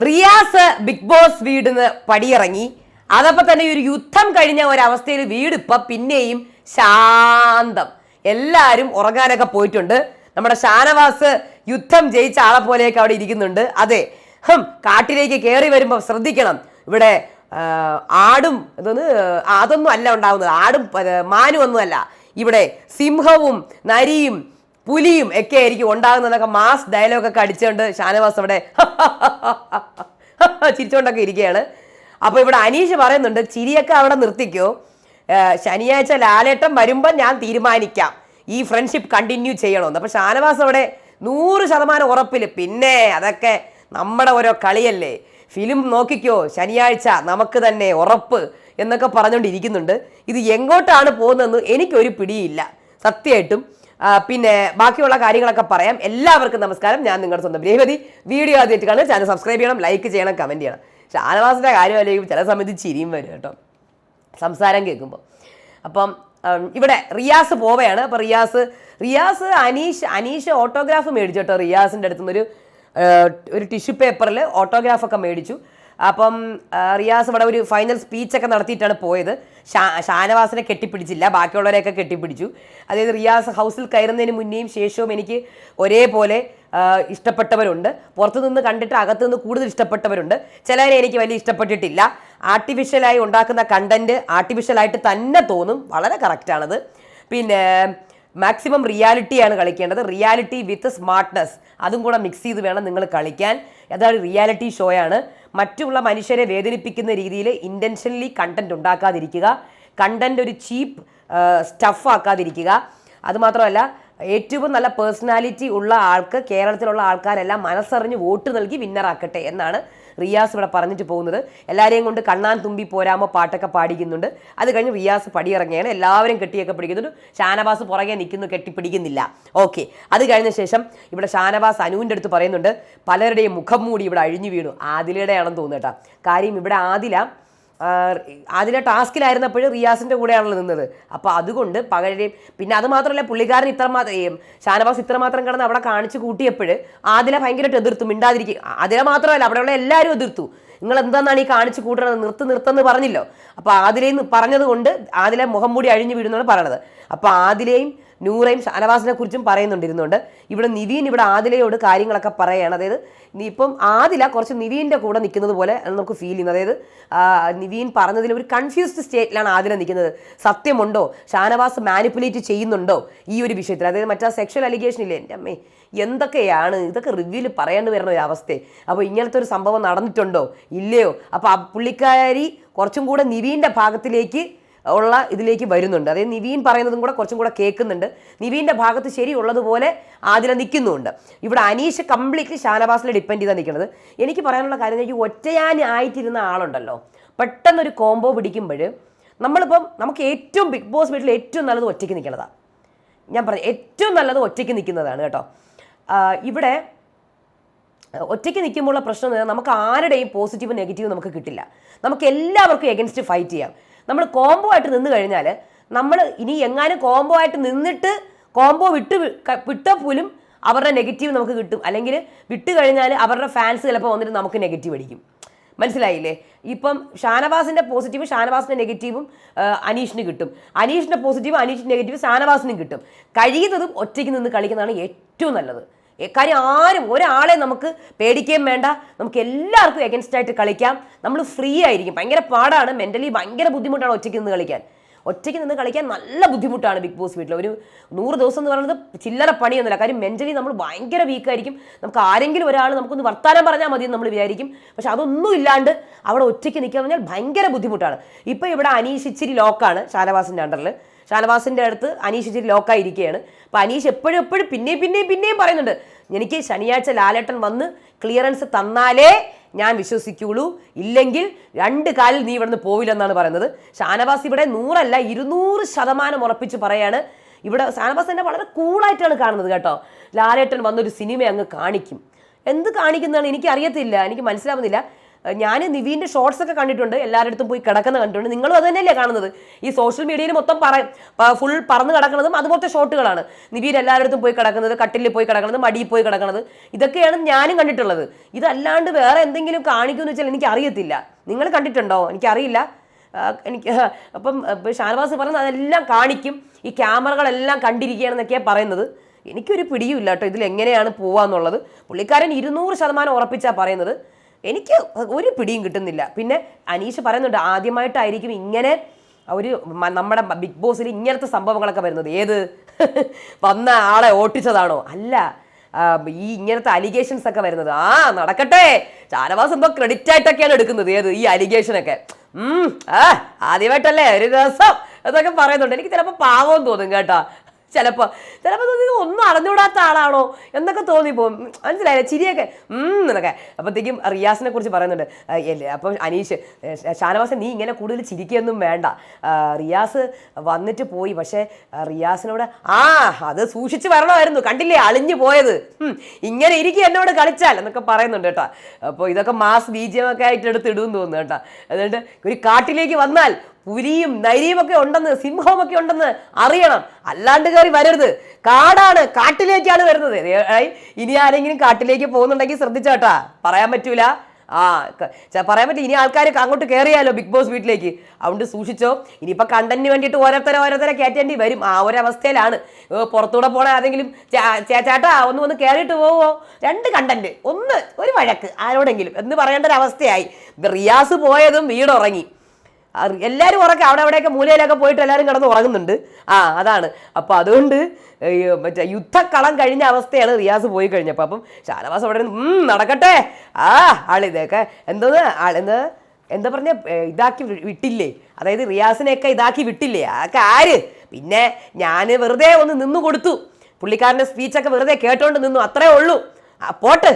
Riyas big boss വീടിന്ന് പടിയിറങ്ങി. അതപ്പോ തന്നെ ഒരു യുദ്ധം കഴിഞ്ഞ ഒരവസ്ഥയിൽ വീട് ഇപ്പൊ പിന്നെയും ശാന്തം. എല്ലാവരും ഉറങ്ങാനൊക്കെ പോയിട്ടുണ്ട്. നമ്മുടെ ഷാനവാസ് യുദ്ധം ജയിച്ച ആളെ പോലെയൊക്കെ അവിടെ ഇരിക്കുന്നുണ്ട്. അതെ ഹം കാട്ടിലേക്ക് കയറി വരുമ്പോൾ ശ്രദ്ധിക്കണം. ഇവിടെ ആടും ഇതൊന്ന് അതൊന്നും അല്ല ഉണ്ടാവുന്നത്. ആടും മാനും ഒന്നുമല്ല. ഇവിടെ സിംഹവും നരിയും പുലിയും ഒക്കെ ആയിരിക്കും ഉണ്ടാകുന്നതൊക്കെ മാസ് ഡയലോഗൊക്കെ അടിച്ചുകൊണ്ട് ഷാനവാസ് അവിടെ ചിരിച്ചുകൊണ്ടൊക്കെ ഇരിക്കുകയാണ്. അപ്പോൾ ഇവിടെ അനീഷ് പറയുന്നുണ്ട് ചിരിയൊക്കെ അവിടെ നിർത്തിക്കോ. ശനിയാഴ്ച ലാലേട്ടം വരുമ്പോൾ ഞാൻ തീരുമാനിക്കാം. ഈ ഫ്രണ്ട്ഷിപ്പ് കണ്ടിന്യൂ ചെയ്യണമെന്ന്. അപ്പോൾ ഷാനവാസ് അവിടെ നൂറ് ശതമാനം ഉറപ്പിൽ പിന്നെ അതൊക്കെ നമ്മുടെ ഓരോ കളിയല്ലേ. ഫിലിം നോക്കിക്കോ ശനിയാഴ്ച നമുക്ക് തന്നെ ഉറപ്പ് എന്നൊക്കെ പറഞ്ഞുകൊണ്ടിരിക്കുന്നുണ്ട്. ഇത് എങ്ങോട്ടാണ് പോകുന്നതെന്ന് എനിക്കൊരു പിടിയില്ല. സത്യമായിട്ടും പിന്നെ ബാക്കിയുള്ള കാര്യങ്ങളൊക്കെ പറയാം. എല്ലാവർക്കും നമസ്കാരം. ഞാൻ നിങ്ങളുടെ സ്വന്തം രേവതി. വീഡിയോ ആദ്യമായിട്ട് കാണുക ചാനൽ സബ്സ്ക്രൈബ് ചെയ്യണം ലൈക്ക് ചെയ്യണം കമന്റ് ചെയ്യണം. ഷാനവാസിന്റെ കാര്യം ചില സമയത്ത് ചിരിയും വരും കേട്ടോ. സംസാരം കേൾക്കുമ്പോൾ. അപ്പം ഇവിടെ റിയാസ് പോവയാണ്. അപ്പോൾ റിയാസ് റിയാസ് അനീഷ് അനീഷ് ഓട്ടോഗ്രാഫ് മേടിച്ചു കേട്ടോ റിയാസിന്റെ അടുത്തുനിന്ന് ഒരു ഏർ, ഒരു ടിഷ്യൂ പേപ്പറിൽ ഓട്ടോഗ്രാഫൊക്കെ മേടിച്ചു. അപ്പം റിയാസ് ഇവിടെ ഒരു ഫൈനൽ സ്പീച്ചൊക്കെ നടത്തിയിട്ടാണ് പോയത്. ഷാ ഷാനവാസിനെ കെട്ടിപ്പിടിച്ചില്ല ബാക്കിയുള്ളവരെയൊക്കെ കെട്ടിപ്പിടിച്ചു. അതായത് റിയാസ് ഹൗസിൽ കയറുന്നതിന് മുന്നേയും ശേഷവും എനിക്ക് ഒരേപോലെ ഇഷ്ടപ്പെട്ടവരുണ്ട്. പുറത്തുനിന്ന് കണ്ടിട്ട് അകത്തുനിന്ന് കൂടുതൽ ഇഷ്ടപ്പെട്ടവരുണ്ട്. ചിലരെ എനിക്ക് വലിയ ഇഷ്ടപ്പെട്ടിട്ടില്ല. ആർട്ടിഫിഷ്യലായി ഉണ്ടാക്കുന്ന കണ്ടന്റ് ആർട്ടിഫിഷ്യലായിട്ട് തന്നെ തോന്നും. വളരെ കറക്റ്റാണത് പിന്നെ മാക്സിമം റിയാലിറ്റിയാണ് കളിക്കേണ്ടത്. റിയാലിറ്റി വിത്ത് സ്മാർട്ട്നെസ് അതും കൂടെ മിക്സ് ചെയ്ത് വേണം നിങ്ങൾ കളിക്കാൻ. അതാണ് റിയാലിറ്റി ഷോയാണ് മറ്റുള്ള മനുഷ്യരെ വേദനിപ്പിക്കുന്ന രീതിയിൽ ഇന്റൻഷനലി കണ്ടന്റ് ഉണ്ടാക്കാതിരിക്കുക. കണ്ടന്റ് ഒരു ചീപ്പ് സ്റ്റഫ് ആക്കാതിരിക്കുക. അതുമാത്രമല്ല ഏറ്റവും നല്ല പേഴ്സണാലിറ്റി ഉള്ള ആൾക്ക് കേരളത്തിലുള്ള ആൾക്കാരെല്ലാം മനസ്സറിഞ്ഞ് വോട്ട് നൽകി വിന്നറാക്കട്ടെ എന്നാണ് റിയാസ് ഇവിടെ പറഞ്ഞിട്ട് പോകുന്നത്. എല്ലാവരെയും കൊണ്ട് കണ്ണാൻ തുമ്പി പോരാമോ പാട്ടൊക്കെ പാടിക്കുന്നുണ്ട്. അത് കഴിഞ്ഞ് റിയാസ് പടിയിറങ്ങുകയാണ്. എല്ലാവരും കെട്ടിയൊക്കെ പിടിക്കുന്നുണ്ട്. ഷാനവാസ് പുറകെ നിൽക്കുന്നു കെട്ടിപ്പിടിക്കുന്നില്ല. ഓക്കെ. അത് കഴിഞ്ഞ ശേഷം ഇവിടെ ഷാനവാസ് അനുവിന്റെ അടുത്ത് പറയുന്നുണ്ട്. പലരുടെയും മുഖം മൂടി ഇവിടെ അഴിഞ്ഞു വീണു. ആദിലയുടെ ആണെന്ന് തോന്നുന്നു കേട്ടോ. കാര്യം ഇവിടെ ആദില ആ, ടാസ്കിലായിരുന്നപ്പോഴും റിയാസിന്റെ കൂടെയാണല്ലോ നിന്നത്. അപ്പോൾ അതുകൊണ്ട് പകരം പിന്നെ അത് മാത്രമല്ല പുള്ളിക്കാരൻ ഇത്രമാത്രം ഷാനവാസ് ഇത്രമാത്രം കിടന്ന് അവിടെ കാണിച്ചു കൂട്ടിയപ്പോൾ ആദില ഭയങ്കരമായിട്ട് എതിർത്തു മിണ്ടാതിരിക്കും ആദില മാത്രമല്ല അവിടെയുള്ള എല്ലാവരും എതിർത്തു. നിങ്ങൾ എന്താണെന്നാണ് ഈ കാണിച്ചു കൂട്ടണത്? നിർത്ത് നിർത്തെന്ന് പറഞ്ഞില്ലോ. അപ്പോൾ ആദിലയിൽ പറഞ്ഞത് കൊണ്ട് ആദില മുഖം മൂടി അഴിഞ്ഞു വീഴുന്നാണ് പറയണത്. അപ്പോൾ ആദിലയും നൂറയും ഷാനവാസിനെ കുറിച്ചും പറയുന്നുണ്ടിരുന്നുണ്ട്. ഇവിടെ നിവീൻ ഇവിടെ ആദിലയോട് കാര്യങ്ങളൊക്കെ പറയുകയാണ് അതായത് ഇപ്പം ആദില കുറച്ച് നിവീന്റെ കൂടെ നിൽക്കുന്നത് പോലെ നമുക്ക് ഫീൽ ചെയ്യുന്നത്. അതായത് നിവീൻ പറഞ്ഞതിൽ ഒരു കൺഫ്യൂസ്ഡ് സ്റ്റേറ്റിലാണ് ആദില നിൽക്കുന്നത്. സത്യമുണ്ടോ? ഷാനവാസ് മാനിപ്പുലേറ്റ് ചെയ്യുന്നുണ്ടോ ഈ ഒരു വിഷയത്തിൽ? അതായത് മറ്റാ സെക്ഷൽ അലിഗേഷൻ ഇല്ലേ? എന്റെ അമ്മേ എന്തൊക്കെയാണ്? ഇതൊക്കെ റിവ്യൂവിൽ പറയേണ്ടി വരുന്ന ഒരു അവസ്ഥയെ അപ്പോൾ ഇങ്ങനത്തെ ഒരു സംഭവം നടന്നിട്ടുണ്ടോ? ഇല്ലയോ? അപ്പോൾ ആ പുള്ളിക്കാരി കുറച്ചും കൂടെ നിവീന്റെ ഭാഗത്തിലേക്ക് ഉള്ള ഇതിലേക്ക് വരുന്നുണ്ട്. അതായത് നിവീൻ പറയുന്നതും കൂടെ കുറച്ചും കൂടെ കേൾക്കുന്നുണ്ട്. നിവീന്റെ ഭാഗത്ത് ശരിയുള്ളതുപോലെ ആതിര നിൽക്കുന്നുണ്ട്. ഇവിടെ അനീഷ് കംപ്ലീറ്റ്ലി ഷാനവാസിൽ ഡിപ്പെൻഡ് ചെയ്താണ് നിൽക്കുന്നത്. എനിക്ക് പറയാനുള്ള കാര്യം എനിക്ക് ഒറ്റയാൻ ആയിട്ടിരുന്ന ആളുണ്ടല്ലോ. പെട്ടെന്നൊരു കോംബോ പിടിക്കുമ്പോൾ നമ്മളിപ്പം നമുക്ക് ഏറ്റവും ബിഗ് ബോസ് വീട്ടിൽ ഏറ്റവും നല്ലത് ഒറ്റയ്ക്ക് നിൽക്കുന്നതാണ് ഞാൻ പറഞ്ഞു ഏറ്റവും നല്ലത് ഒറ്റയ്ക്ക് നിൽക്കുന്നതാണ് കേട്ടോ. ഇവിടെ ഒറ്റയ്ക്ക് നിൽക്കുമ്പോഴുള്ള പ്രശ്നം എന്ന് നമുക്ക് ആരുടെയും പോസിറ്റീവ് നെഗറ്റീവ് നമുക്ക് കിട്ടില്ല. നമുക്ക് എല്ലാവർക്കും എഗൻസ്റ്റ് ഫൈറ്റ് ചെയ്യാം. നമ്മൾ കോംബോ ആയിട്ട് നിന്ന് കഴിഞ്ഞാൽ നമ്മൾ ഇനി എങ്ങാനും കോംബോ ആയിട്ട് നിന്നിട്ട് കോംബോ വിട്ട് വിട്ടാൽ വിട്ട പോലും അവരുടെ നെഗറ്റീവ് നമുക്ക് കിട്ടും. അല്ലെങ്കിൽ വിട്ട് കഴിഞ്ഞാൽ അവരുടെ ഫാൻസ് ചിലപ്പോൾ വന്നിട്ട് നമുക്ക് നെഗറ്റീവ് അടിക്കും. മനസ്സിലായില്ലേ? ഇപ്പം ഷാനവാസിന്റെ പോസിറ്റീവ് ഷാനവാസിന്റെ നെഗറ്റീവും അനീഷിന് കിട്ടും. അനീഷിന്റെ പോസിറ്റീവ് അനീഷിന്റെ നെഗറ്റീവ് ഷാനവാസിനും കിട്ടും. കഴിയുന്നതും ഒറ്റയ്ക്ക് നിന്ന് കളിക്കുന്നതാണ് ഏറ്റവും നല്ലത്. കാര്യം ആരും ഒരാളെ നമുക്ക് പേടിക്കുകയും വേണ്ട. നമുക്ക് എല്ലാവർക്കും എഗൻസ്റ്റ് ആയിട്ട് കളിക്കാം. നമ്മൾ ഫ്രീ ആയിരിക്കും. ഭയങ്കര പാടാണ്. മെന്റലി ഭയങ്കര ബുദ്ധിമുട്ടാണ് ഒറ്റയ്ക്ക് നിന്ന് കളിക്കാൻ. ഒറ്റയ്ക്ക് നിന്ന് കളിക്കാൻ നല്ല ബുദ്ധിമുട്ടാണ് ബിഗ് ബോസ് വീട്ടിൽ ഒരു നൂറ് ദിവസം എന്ന് പറയുന്നത് ചില്ലറ പണിയൊന്നുമില്ല. കാര്യം മെന്റലി നമ്മൾ ഭയങ്കര വീക്കായിരിക്കും നമുക്ക് ആരെങ്കിലും ഒരാൾ നമുക്കൊന്ന് വർത്താനം പറഞ്ഞാൽ മതി നമ്മൾ വിചാരിക്കും. പക്ഷെ അതൊന്നും ഇല്ലാണ്ട് അവിടെ ഒറ്റയ്ക്ക് നിൽക്കുക എന്ന് പറഞ്ഞാൽ ഭയങ്കര ബുദ്ധിമുട്ടാണ്. ഇപ്പോൾ ഇവിടെ അനീഷ് ഇച്ചിരി ലോക്കാണ് ഷാനവാസിന്റെ അണ്ടറിൽ ഷാനവാസിന്റെ അടുത്ത് അനീഷ് ഇച്ചിരി ലോക്കായി ഇരിക്കുകയാണ് അപ്പോൾ അനീഷ് എപ്പോഴും എപ്പോഴും പിന്നെയും പിന്നെയും പിന്നെയും പറയുന്നുണ്ട്. എനിക്ക് ശനിയാഴ്ച ലാലേട്ടൻ വന്ന് ക്ലിയറൻസ് തന്നാലേ ഞാൻ വിശ്വസിക്കുള്ളൂ ഇല്ലെങ്കിൽ രണ്ട് കാലിൽ നീ ഇവിടുന്ന് പോവില്ലെന്നാണ് പറയുന്നത്. ഷാനവാസ് ഇവിടെ നൂറല്ല ഇരുന്നൂറ് ശതമാനം ഉറപ്പിച്ച് പറയാണ്. ഇവിടെ ഷാനവാസ് തന്നെ വളരെ കൂളായിട്ടാണ് കാണുന്നത് കേട്ടോ. ലാലേട്ടൻ വന്നൊരു സിനിമ അങ്ങ് കാണിക്കും. എന്ത് കാണിക്കുന്നതാണ് എനിക്ക് അറിയത്തില്ല എനിക്ക് മനസ്സിലാവുന്നില്ല. ഞാൻ നിവീന്റെ ഷോർട്സ് ഒക്കെ കണ്ടിട്ടുണ്ട് എല്ലാവരുടെ പോയി കിടക്കുന്ന കണ്ടിട്ടുണ്ട്. നിങ്ങളും അത് തന്നെയല്ലേ കാണുന്നത്? ഈ സോഷ്യൽ മീഡിയയിൽ മൊത്തം പറ ഫുൾ പറന്ന് കിടക്കുന്നതും അതുപോലത്തെ ഷോട്ടുകളാണ് നിവീൻ എല്ലാവരുടെ പോയി കിടക്കുന്നത് കട്ടിലിൽ പോയി കിടക്കുന്നത് മടിയിൽ പോയി കിടക്കുന്നത്. ഇതൊക്കെയാണ് ഞാനും കണ്ടിട്ടുള്ളത്. ഇതല്ലാണ്ട് വേറെ എന്തെങ്കിലും കാണിക്കുമെന്ന് വെച്ചാൽ എനിക്ക് അറിയത്തില്ല നിങ്ങൾ കണ്ടിട്ടുണ്ടോ? എനിക്കറിയില്ല. എനിക്ക് അപ്പം ഷാനവാസ് പറയുന്നത് അതെല്ലാം കാണിക്കും. ഈ ക്യാമറകളെല്ലാം കണ്ടിരിക്കുകയാണെന്നൊക്കെയാണ് പറയുന്നത്. എനിക്കൊരു പിടിയും ഇല്ല കേട്ടോ ഇതിൽ എങ്ങനെയാണ് പോവാന്നുള്ളത്. പുള്ളിക്കാരൻ ഇരുന്നൂറ് ശതമാനം ഉറപ്പിച്ചാണ് പറയുന്നത്. എനിക്ക് ഒരു പിടിയും കിട്ടുന്നില്ല. പിന്നെ അനീഷ് പറയുന്നുണ്ട് ആദ്യമായിട്ടായിരിക്കും ഇങ്ങനെ ഒരു നമ്മുടെ ബിഗ് ബോസിൽ ഇങ്ങനത്തെ സംഭവങ്ങളൊക്കെ വരുന്നത്. ഏത്? വന്ന ആളെ ഓട്ടിച്ചതാണോ? അല്ല ഈ ഇങ്ങനത്തെ അലിഗേഷൻസ് ഒക്കെ വരുന്നത്. ആ നടക്കട്ടെ. ചാരവാസ് എന്തോ ക്രെഡിറ്റ് ആയിട്ടൊക്കെയാണ് എടുക്കുന്നത്. ഏത്? ഈ ആ ആദ്യമായിട്ടല്ലേ? ഒരു രസം അതൊക്കെ പറയുന്നുണ്ട്. എനിക്ക് ചിലപ്പോൾ പാവം തോന്നും കേട്ടോ. ചിലപ്പോൾ ചിലപ്പോൾ തോന്നി ഒന്നും അറിഞ്ഞുകൂടാത്ത ആളാണോ എന്നൊക്കെ തോന്നിപ്പോവും ഉം, മനസ്സിലായില്ലേ? ചിരിയൊക്കെ എന്നൊക്കെ. അപ്പോഴത്തേക്കും റിയാസിനെ കുറിച്ച് പറയുന്നുണ്ട്. അല്ലേ അപ്പം അനീഷ് ഷാനവാസ നീ ഇങ്ങനെ കൂടുതൽ ചിരിക്കുകയൊന്നും വേണ്ട. റിയാസ് വന്നിട്ട് പോയി. പക്ഷേ റിയാസിനോട് ആ അത് സൂക്ഷിച്ച് വരണമായിരുന്നു. കണ്ടില്ലേ? അളിഞ്ഞു പോയത്. ഇങ്ങനെ ഇരിക്കും എന്നോട് കളിച്ചാൽ എന്നൊക്കെ പറയുന്നുണ്ട് കേട്ടോ. അപ്പോൾ ഇതൊക്കെ മാസ് ബീജിയമൊക്കെ ആയിട്ട് എടുത്ത് ഇടുമെന്ന് തോന്നുന്നു കേട്ടോ. എന്നിട്ട് ഒരു കാട്ടിലേക്ക് വന്നാൽ പുലിയും നരിയും ഒക്കെ ഉണ്ടെന്ന് സിംഹമൊക്കെ ഉണ്ടെന്ന് അറിയണം. അല്ലാണ്ട് കയറി വരരുത്. കാടാണ് കാട്ടിലേക്കാണ് വരുന്നത്. ഇനി ആരെങ്കിലും കാട്ടിലേക്ക് പോകുന്നുണ്ടെങ്കിൽ ശ്രദ്ധിച്ചോട്ടാ പറയാൻ പറ്റൂല. ആ പറയാൻ പറ്റില്ല. ഇനി ആൾക്കാർ അങ്ങോട്ട് കയറിയാലോ ബിഗ് ബോസ് വീട്ടിലേക്ക്. അതുകൊണ്ട് സൂക്ഷിച്ചോ. ഇനിയിപ്പോൾ കണ്ടന്റിന് വേണ്ടിയിട്ട് ഓരോരുത്തരെ ഓരോരുത്തരെ കയറ്റേണ്ടി വരും. ആ ഒരവസ്ഥയിലാണ്. പുറത്തൂടെ പോണ ആരെങ്കിലും ചേച്ചാട്ടാ ഒന്ന് വന്ന് കയറിയിട്ട് പോവോ? രണ്ട് കണ്ടന്റ്. ഒന്ന് ഒരു വഴക്ക് ആരോടെങ്കിലും. എന്ന് പറയേണ്ട ഒരു അവസ്ഥയായി റിയാസ് പോയതും വീടുറങ്ങി. എല്ലാവരും ഉറക്കം അവിടെ അവിടെയൊക്കെ മൂലയിലൊക്കെ പോയിട്ട് എല്ലാവരും കിടന്ന് ഉറങ്ങുന്നുണ്ട്. ആ അതാണ്. അപ്പോൾ അതുകൊണ്ട് മറ്റേ യുദ്ധക്കളം കഴിഞ്ഞ അവസ്ഥയാണ് റിയാസ് പോയി കഴിഞ്ഞപ്പോൾ അപ്പം ഷാനവാസ് അവിടെ നടക്കട്ടെ. ആ ആളിതൊക്കെ എന്തോന്ന് ആളെന്ന് എന്താ പറഞ്ഞ ഇതാക്കി വിട്ടില്ലേ? അതായത് റിയാസിനെയൊക്കെ ഇതാക്കി വിട്ടില്ലേ? അതൊക്കെ ആര്? പിന്നെ ഞാൻ വെറുതെ ഒന്ന് നിന്നു കൊടുത്തു. പുള്ളിക്കാരന്റെ സ്പീച്ചൊക്കെ വെറുതെ കേട്ടോണ്ട് നിന്നു അത്രേ ഉള്ളൂ. ആ പോട്ട്.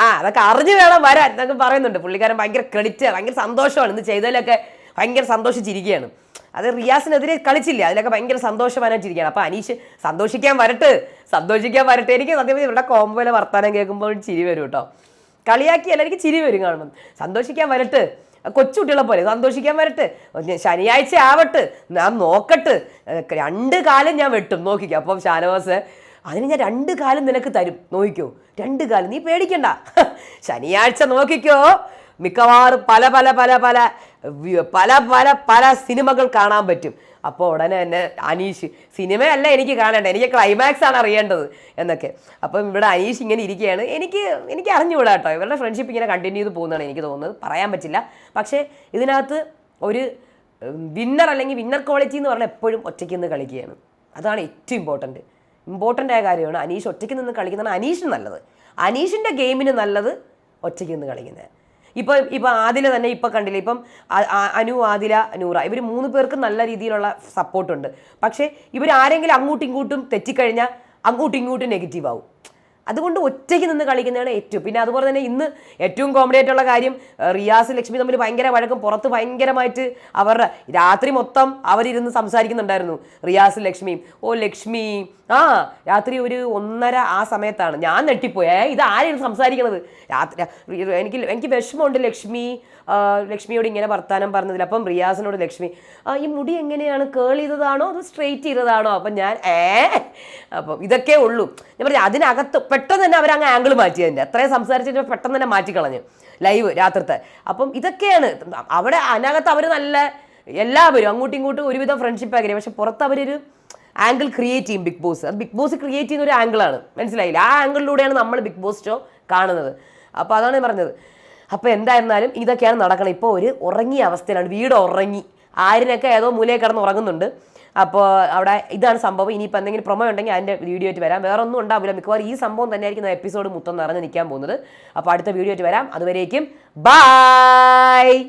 ആ അതൊക്കെ അറിഞ്ഞു വേണം വരാൻ എന്നൊക്കെ പറയുന്നുണ്ട്. പുള്ളിക്കാരൻ ഭയങ്കര ക്രെഡിറ്റ് ഭയങ്കര സന്തോഷമാണ്. ഇന്ന് ചെയ്തതിലൊക്കെ ഭയങ്കര സന്തോഷിച്ചിരിക്കുകയാണ്. അത് റിയാസിനെതിരെ കളിച്ചില്ല? അതിലൊക്കെ ഭയങ്കര സന്തോഷവാനായിട്ടിരിക്കുകയാണ്. അപ്പോൾ അനീഷ് സന്തോഷിക്കാൻ വരട്ടെ സന്തോഷിക്കാൻ വരട്ടെ. എനിക്ക് സത്യം ഇവിടെ കോമ്പോയിലെ വർത്താനം കേൾക്കുമ്പോൾ ചിരി വരും കേട്ടോ. കളിയാക്കിയല്ല എനിക്ക് ചിരി വരും കാണുമ്പോൾ സന്തോഷിക്കാൻ വരട്ടെ കൊച്ചുകുട്ടികളെ പോലെ സന്തോഷിക്കാൻ വരട്ടെ ശനിയാഴ്ച ആവട്ടെ ഞാൻ നോക്കട്ടെ. രണ്ട് കാലം ഞാൻ വെട്ടും നോക്കിക്കോ. അപ്പം ഷാനവാസ് അതിന് ഞാൻ രണ്ട് കാലം നിനക്ക് തരും നോക്കിക്കോ. രണ്ട് കാലം നീ പേടിക്കണ്ട. ശനിയാഴ്ച നോക്കിക്കോ. മിക്കവാറും പല പല പല പല പല പല പല സിനിമകൾ കാണാൻ പറ്റും. അപ്പോൾ ഉടനെ തന്നെ അനീഷ് സിനിമയല്ല എനിക്ക് കാണേണ്ടത് എനിക്ക് ക്ലൈമാക്സ് ആണ് അറിയേണ്ടത് എന്നൊക്കെ. അപ്പം ഇവിടെ അനീഷ് ഇങ്ങനെ ഇരിക്കുകയാണ്. എനിക്ക് എനിക്ക് അറിഞ്ഞുകൂടാ കേട്ടോ. ഇവരുടെ ഫ്രണ്ട്ഷിപ്പ് ഇങ്ങനെ കണ്ടിന്യൂ ചെയ്ത് പോകുന്നതാണ് എനിക്ക് തോന്നുന്നത്. പറയാൻ പറ്റില്ല. പക്ഷേ ഇതിനകത്ത് ഒരു വിന്നർ അല്ലെങ്കിൽ വിന്നർ ക്വാളിറ്റി എന്ന് പറഞ്ഞാൽ എപ്പോഴും ഒറ്റയ്ക്ക് നിന്ന് കളിക്കുകയാണ്. അതാണ് ഏറ്റവും ഇമ്പോർട്ടന്റ് ഇമ്പോർട്ടന്റ് ആയ കാര്യമാണ് അനീഷ് ഒറ്റയ്ക്ക് നിന്ന് കളിക്കുന്നതാണ് അനീഷിന് നല്ലത്. അനീഷിന്റെ ഗെയിമിന് നല്ലത് ഒറ്റയ്ക്ക് നിന്ന് കളിക്കുന്നത്. ഇപ്പോൾ ഇപ്പോൾ ആദില തന്നെ ഇപ്പോൾ കണ്ടില്ല ഇപ്പം അനു ആദില നൂറ ഇവർ മൂന്ന് പേർക്ക് നല്ല രീതിയിലുള്ള സപ്പോർട്ടുണ്ട് പക്ഷേ ഇവർ ആരെങ്കിലും അങ്ങോട്ടും ഇങ്ങോട്ടും തെറ്റിക്കഴിഞ്ഞാൽ അങ്ങോട്ടും ഇങ്ങോട്ടും നെഗറ്റീവ് ആവും. അതുകൊണ്ട് ഒറ്റയ്ക്ക് നിന്ന് കളിക്കുന്നതാണ് ഏറ്റവും. പിന്നെ അതുപോലെ തന്നെ ഇന്ന് ഏറ്റവും കോമഡി ആയിട്ടുള്ള കാര്യം റിയാസ് ലക്ഷ്മി തമ്മിൽ ഭയങ്കര വഴക്കും പുറത്ത് ഭയങ്കരമായിട്ട് അവരുടെ രാത്രി മൊത്തം അവരിരുന്ന് സംസാരിക്കുന്നുണ്ടായിരുന്നു റിയാസ് ലക്ഷ്മിയും. ഓ ലക്ഷ്മി ആ രാത്രി ഒരു ഒന്നര ആ സമയത്താണ്. ഞാൻ നെട്ടിപ്പോയേ ഇത് ആരായിരുന്നു സംസാരിക്കുന്നത് രാത്രി എനിക്ക് എനിക്ക് വിഷമമുണ്ട് ലക്ഷ്മി. ലക്ഷ്മിയോട് ഇങ്ങനെ വർത്താനം പറഞ്ഞതിൽ. അപ്പം റിയാസിനോട് ലക്ഷ്മി ഈ മുടി എങ്ങനെയാണ്? കേൾ ചെയ്തതാണോ? അത് സ്ട്രെയിറ്റ് ചെയ്തതാണോ? അപ്പം ഞാൻ ഏ? അപ്പം ഇതൊക്കെ ഉള്ളൂ. ഞാൻ പറഞ്ഞു അതിനകത്ത് പെട്ടെന്ന് തന്നെ അവരങ്ങ് ആംഗിൾ മാറ്റി അതിന്റെ അത്രയും സംസാരിച്ചിട്ട് പെട്ടെന്ന് തന്നെ മാറ്റിക്കളഞ്ഞു ലൈവ് രാത്രിത്തെ. അപ്പം ഇതൊക്കെയാണ്. അവിടെ അതിനകത്ത് അവർ നല്ല എല്ലാവരും അങ്ങോട്ടും ഇങ്ങോട്ടും ഒരുവിധം ഫ്രണ്ട്ഷിപ്പ് ആഗ്രഹം പക്ഷെ പുറത്ത് അവരൊരു ആംഗിൾ ക്രിയേറ്റ് ചെയ്യും ബിഗ് ബോസ് അത് ബിഗ് ബോസ് ക്രിയേറ്റ് ചെയ്യുന്ന ഒരു ആംഗിളാണ് മനസ്സിലായില്ല? ആ ആംഗിളിലൂടെയാണ് നമ്മൾ ബിഗ് ബോസ് ഷോ കാണുന്നത്. അപ്പോൾ അതാണ് പറഞ്ഞത്. അപ്പോൾ എന്തായിരുന്നാലും ഇതൊക്കെയാണ് നടക്കണം ഇപ്പോൾ ഒരു ഉറങ്ങിയ അവസ്ഥയിലാണ്. വീട് ഉറങ്ങി. ആരിനൊക്കെ ഏതോ മൂലയിൽ കിടന്ന് ഉറങ്ങുന്നുണ്ട്. അപ്പോൾ അവിടെ ഇതാണ് സംഭവം. ഇനിയിപ്പോൾ എന്തെങ്കിലും പ്രൊമോ ഉണ്ടെങ്കിൽ അതിന്റെ വീഡിയോ ആയിട്ട് വരാം. വേറെ ഒന്നും ഉണ്ടാവില്ല. മിക്കവാറും ഈ സംഭവം തന്നെയായിരിക്കും എപ്പിസോഡ് മൊത്തം നിറഞ്ഞ് നിൽക്കാൻ പോകുന്നത്. അപ്പോൾ അടുത്ത വീഡിയോ ആയിട്ട് വരാം. അതുവരേക്കും ബൈ